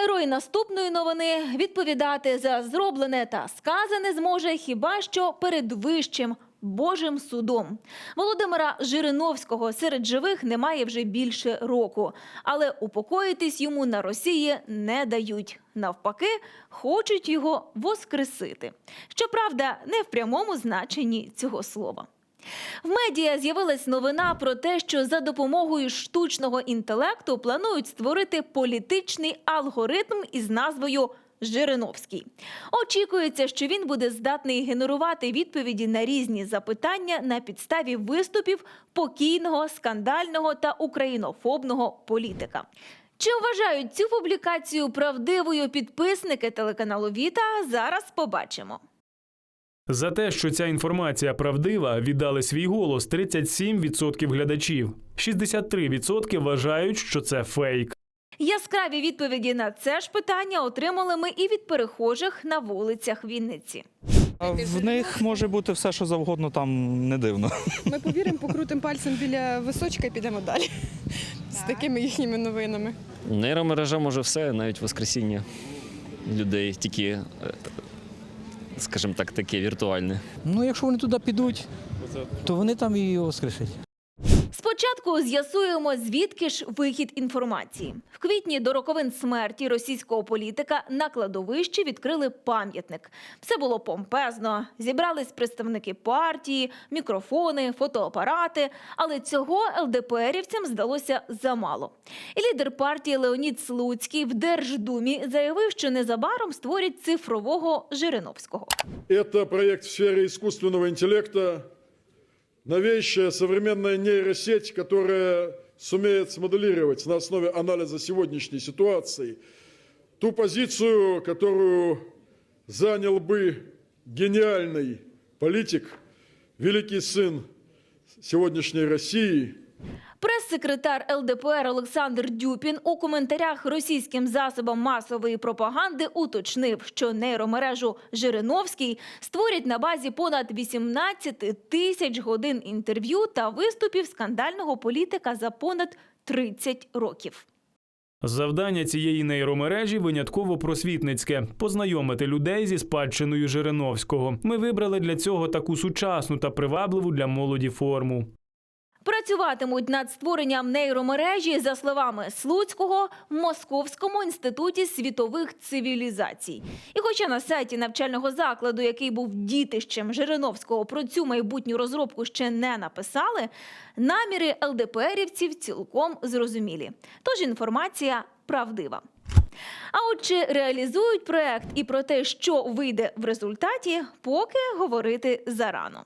Герой наступної новини відповідати за зроблене та сказане зможе хіба що перед вищим Божим судом. Володимира Жириновського серед живих немає вже більше року, але упокоїтись йому на Росії не дають. Навпаки, хочуть його воскресити. Щоправда, не в прямому значенні цього слова. В медіа з'явилась новина про те, що за допомогою штучного інтелекту планують створити політичний алгоритм із назвою Жириновський. Очікується, що він буде здатний генерувати відповіді на різні запитання на підставі виступів покійного, скандального та українофобного політика. Чи вважають цю публікацію правдивою підписники телеканалу Віта? Зараз побачимо. За те, що ця інформація правдива, віддали свій голос 37% глядачів. 63% вважають, що це фейк. Яскраві відповіді на це ж питання отримали ми і від перехожих на вулицях Вінниці. В них може бути все, що завгодно, там не дивно. Ми повіримо, покрутимо пальцем біля височка і підемо далі з такими їхніми новинами. Нейромережа може все, навіть воскресіння людей, тільки, е, скажімо так, таке віртуальне. Ну, якщо вони туди підуть, то вони там і воскресять. Спочатку з'ясуємо, звідки ж вихід інформації. В квітні до роковин смерті російського політика на кладовищі відкрили пам'ятник. Все було помпезно. Зібрались представники партії, мікрофони, фотоапарати. Але цього ЛДПРівцям здалося замало. І лідер партії Леонід Слуцький в Держдумі заявив, що незабаром створять цифрового Жириновського. Это проект в сфере искусственного интеллекта, новейшая современная нейросеть, которая сумеет смоделировать на основе анализа сегодняшней ситуации ту позицию, которую занял бы гениальный политик, великий сын сегодняшней России – Прес-секретар ЛДПР Олександр Дюпін у коментарях російським засобам масової пропаганди уточнив, що нейромережу Жириновський створять на базі понад 18 тисяч годин інтерв'ю та виступів скандального політика за понад 30 років. Завдання цієї нейромережі винятково просвітницьке познайомити людей зі спадщиною Жириновського. Ми вибрали для цього таку сучасну та привабливу для молоді форму. Працюватимуть над створенням нейромережі, за словами Слуцького, в Московському інституті світових цивілізацій. І хоча на сайті навчального закладу, який був дітищем Жириновського, про цю майбутню розробку ще не написали, наміри ЛДПРівців цілком зрозумілі. Тож інформація правдива. А от чи реалізують проект і про те, що вийде в результаті, поки говорити зарано.